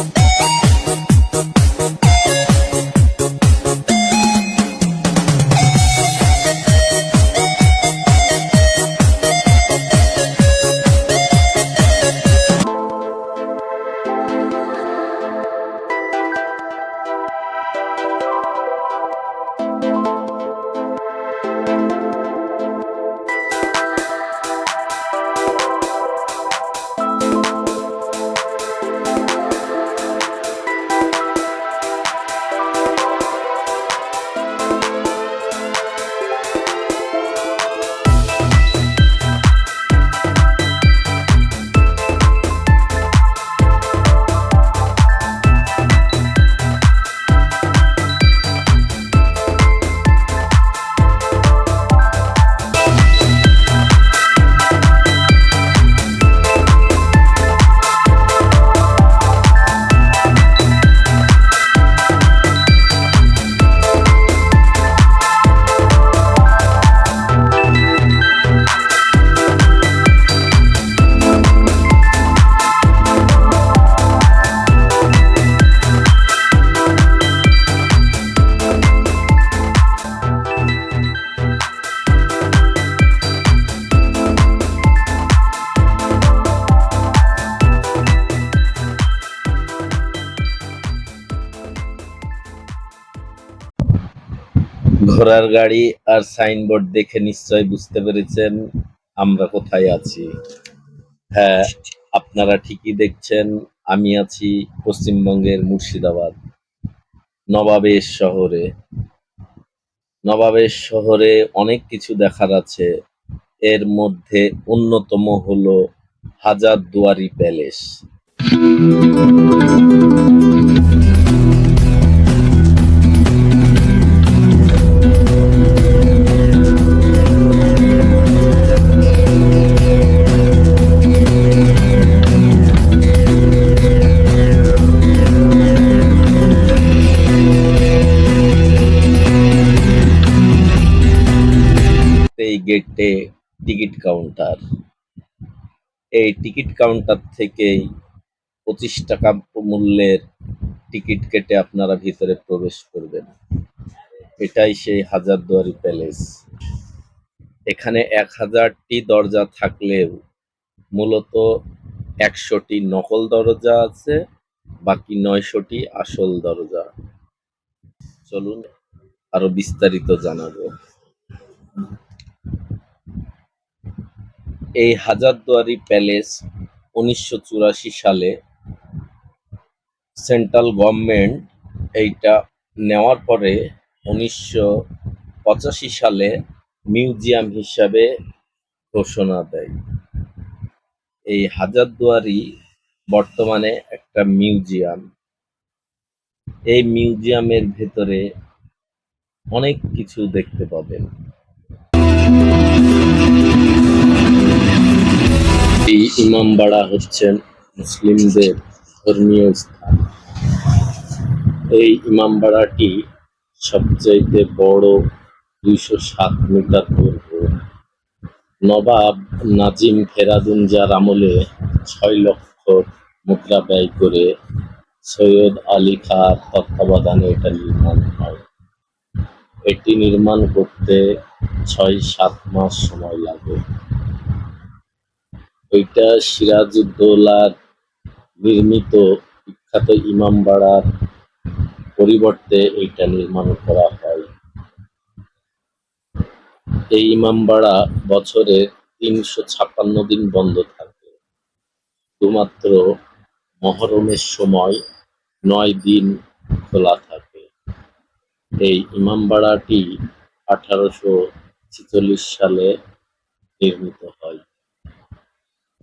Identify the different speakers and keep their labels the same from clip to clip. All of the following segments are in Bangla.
Speaker 1: Thank you. ঘোড়ার গাড়ি আর সাইনবোর্ড দেখে নিশ্চয় বুঝতে পেরেছেন আমরা কোথায় আছি। হ্যাঁ আপনারা ঠিকই দেখছেন, আমি আছি পশ্চিমবঙ্গের মুর্শিদাবাদ, নবাবের শহরে। নবাবের শহরে অনেক কিছু দেখার আছে। এর মধ্যে অন্যতম হল হাজার দুয়ারি প্যালেস। গেটে টিকিট কাউন্টার। এই টিকিট কাউন্টার থেকেই পঁচিশ টাকা মূল্যের টিকিট কেটে আপনারা ভিতরে প্রবেশ করবেন। এটাই সেই হাজারদুয়ারি প্যালেস। এখানে এক হাজারটি দরজা থাকলেও মূলত একশোটি নকল দরজা আছে, বাকি নয়শোটি আসল দরজা। চলুন আরও বিস্তারিত জানাব। এই হাজারদুয়ারি প্যালেস উনিশশো চুরাশি সালে সেন্ট্রাল গভর্নমেন্ট এইটা নেওয়ার পরে উনিশশো পঁচাশি সালে মিউজিয়াম হিসাবে ঘোষণা দেয়। এই হাজারদুয়ারি বর্তমানে একটা মিউজিয়াম। এই মিউজিয়ামের ভেতরে অনেক কিছু দেখতে পাবেন। ইমামবাড়া হচ্ছেন মুসলিমদের ধর্মীয় স্থান। এই ইমামবাড়াটি সবচাইতে বড় দুইশো সাত মিটার দৈর্ঘ্য। নবাব নাজিম ফেরাদুনজার আমলে ছয় লক্ষ মুদ্রা ব্যয় করে সৈয়দ আলী খাঁর তত্ত্বাবধানে এটা নির্মাণ হয়। এটি নির্মাণ করতে ছয় সাত মাস সময় লাগে। ওইটা সিরাজউদ্দৌলার নির্মিত বিখ্যাত ইমামবাড়ার পরিবর্তে এইটা নির্মাণ করা হয়। এই ইমামবাড়া বছরে তিনশো ছাপ্পান্ন দিন বন্ধ থাকে। শুধুমাত্র মহরমের সময় নয় দিন খোলা থাকে। এই ইমামবাড়াটি আঠারোশো ছেচল্লিশ সালে নির্মিত হয়।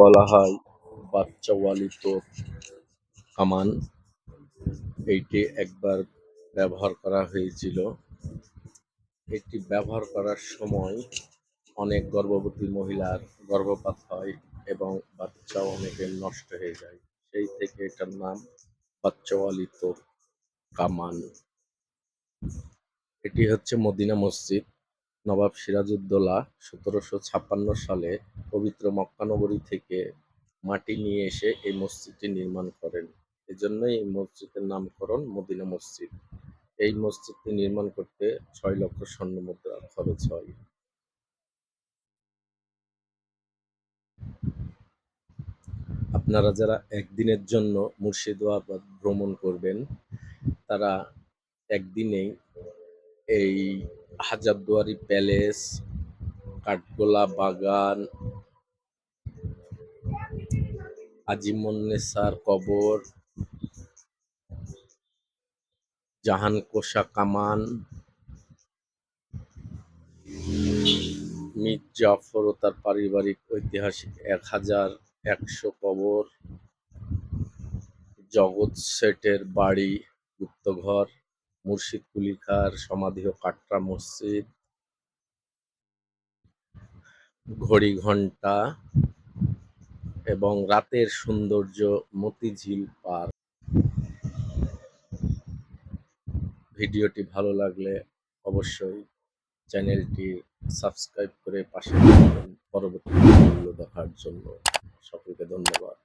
Speaker 1: বলা হয় বাচ্চাওয়ালি তোপ কামান এইটি একবার ব্যবহার করা হয়েছিল। এটি ব্যবহার করার সময় অনেক গর্ভবতী মহিলার গর্ভপাত হয় এবং বাচ্চাও অনেকের নষ্ট হয়ে যায়। সেই থেকে এটার নাম বাচ্চাওয়ালি তোপ কামান। এটি হচ্ছে মদিনা মসজিদ। নবাব সিরাজউদ্দৌলা সতেরোশো ছাপ্পান্ন সালে পবিত্র মক্কানগরী থেকে মাটি নিয়ে এসে এই মসজিদটি নির্মাণ করেন। এজন্যই এই মসজিদের নামকরণ মদিনা মসজিদ। এই মসজিদটি নির্মাণ করতে ছয় লক্ষ স্বর্ণ মুদ্রা খরচ হয়। আপনারা যারা একদিনের জন্য মুর্শিদাবাদ ভ্রমণ করবেন, তারা একদিনেই এই হাজারদুয়ারি প্যালেস, কাঠগোলা বাগান আজিমুন্নেসার কবর জাহান কোষা কামান মীর জাফর ও তার পারিবারিক ঐতিহাসিক এক হাজার একশো কবর, জগৎ শেঠের বাড়ি, গুপ্তঘর মুর্শিদ কুলি খাঁর সমাধি ও কাটরা মসজিদ, ঘড়ি ঘণ্টা এবং রাতের সৌন্দর্য মতিঝিল পার্ক। ভিডিওটি ভালো লাগলে অবশ্যই চ্যানেলটি সাবস্ক্রাইব করে পাশে পরবর্তী দেখার জন্য সকলকে ধন্যবাদ।